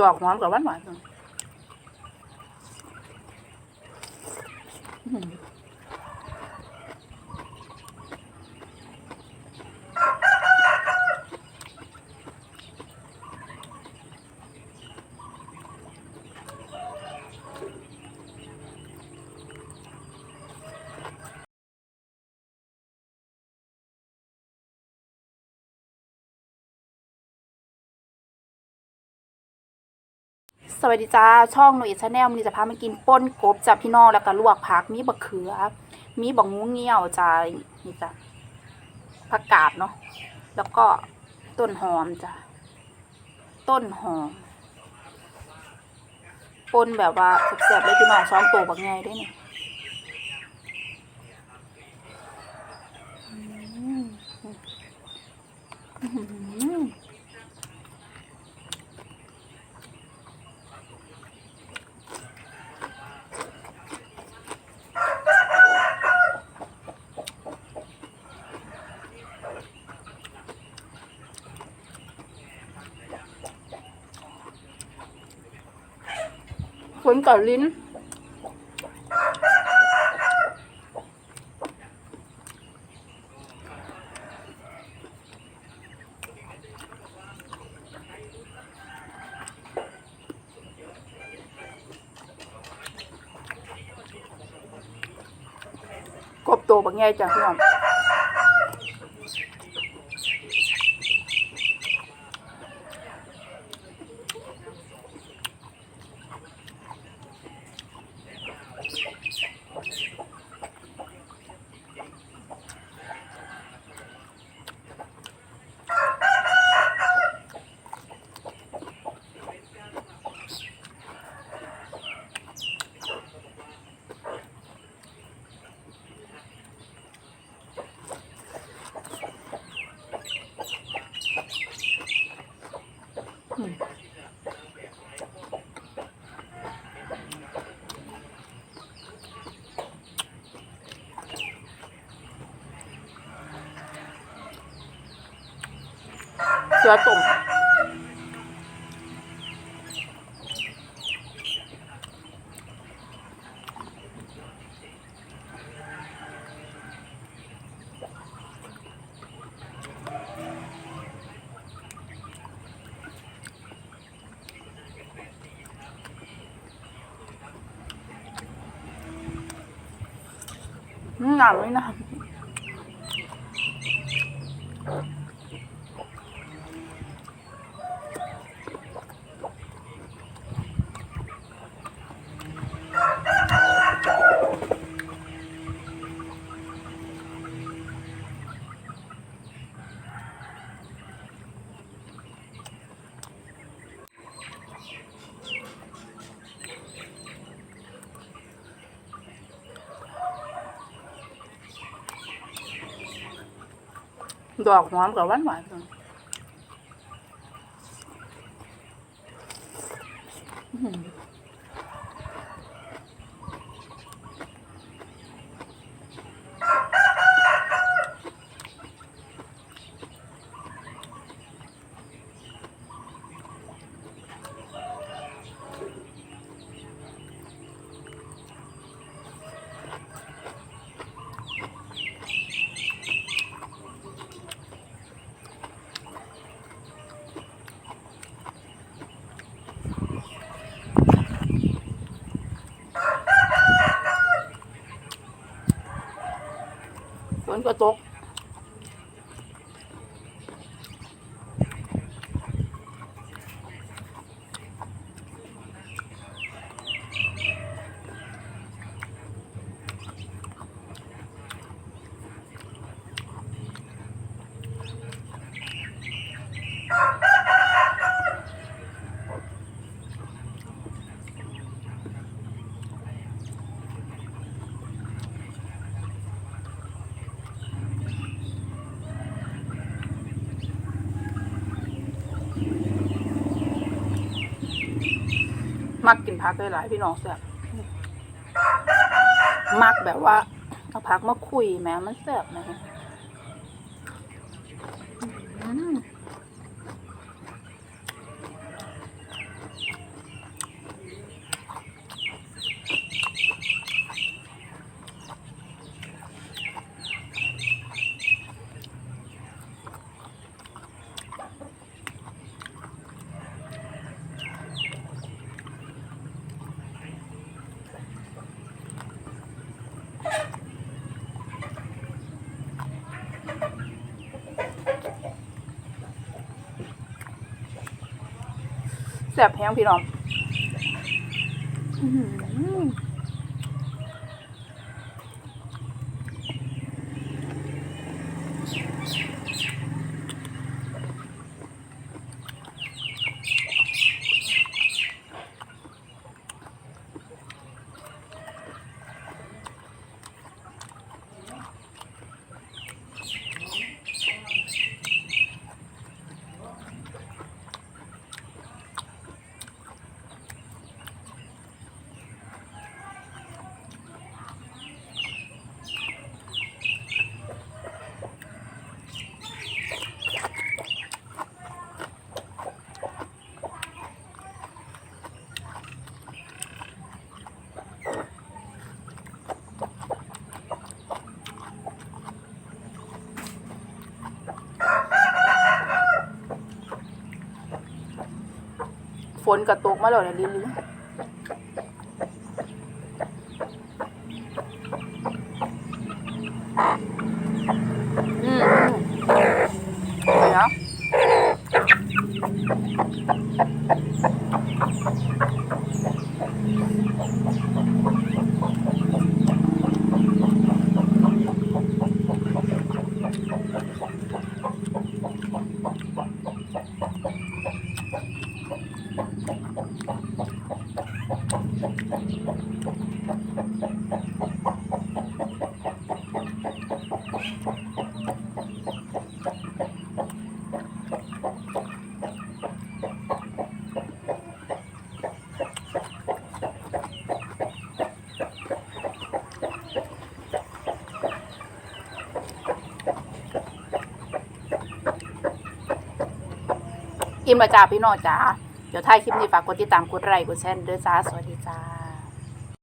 ดอกหอมกับหวานหวานอืม สวัสดีจ้าช่องหนูอิชาแนลมันจะพามากินป้นกบจากพี่น้องแล้วก็ลวกผักมีบะเขือ มีบะงูเงี้ยวจ้านี่จ้ะผักกาดเนาะแล้วก็ต้นหอมจ้ะต้นหอมปนแบบว่าแซ่บๆเลยพี่น้องซ้อมตัวบักไงได้เนี่ยอืมอื้อหือ ฝนกับลิ้น กบโตวบักแง่จ้ะพี่น้อง เสือตุ่มหนาวเลยน ดอกหอมกับหวานหวาน ฝนก็ มักกินผักได้หลายพี่น้องแซ่บมักแบบว่าเอาผักมาคุยแม้มันแซ่บนะฮะอืม ซ่บแห้งพี่น้องอื้อหือฝ นกระตกมาแล้วเนี่ยลิ้นๆอืมอืมเดี๋ยว อิ่มและจ้าพี่น้องจ้าเดี๋ยวท้ายคลิปนี้ฝากกดติดตามกดไลค์กดแชร์ด้วยจ้าสวัสดีจ้า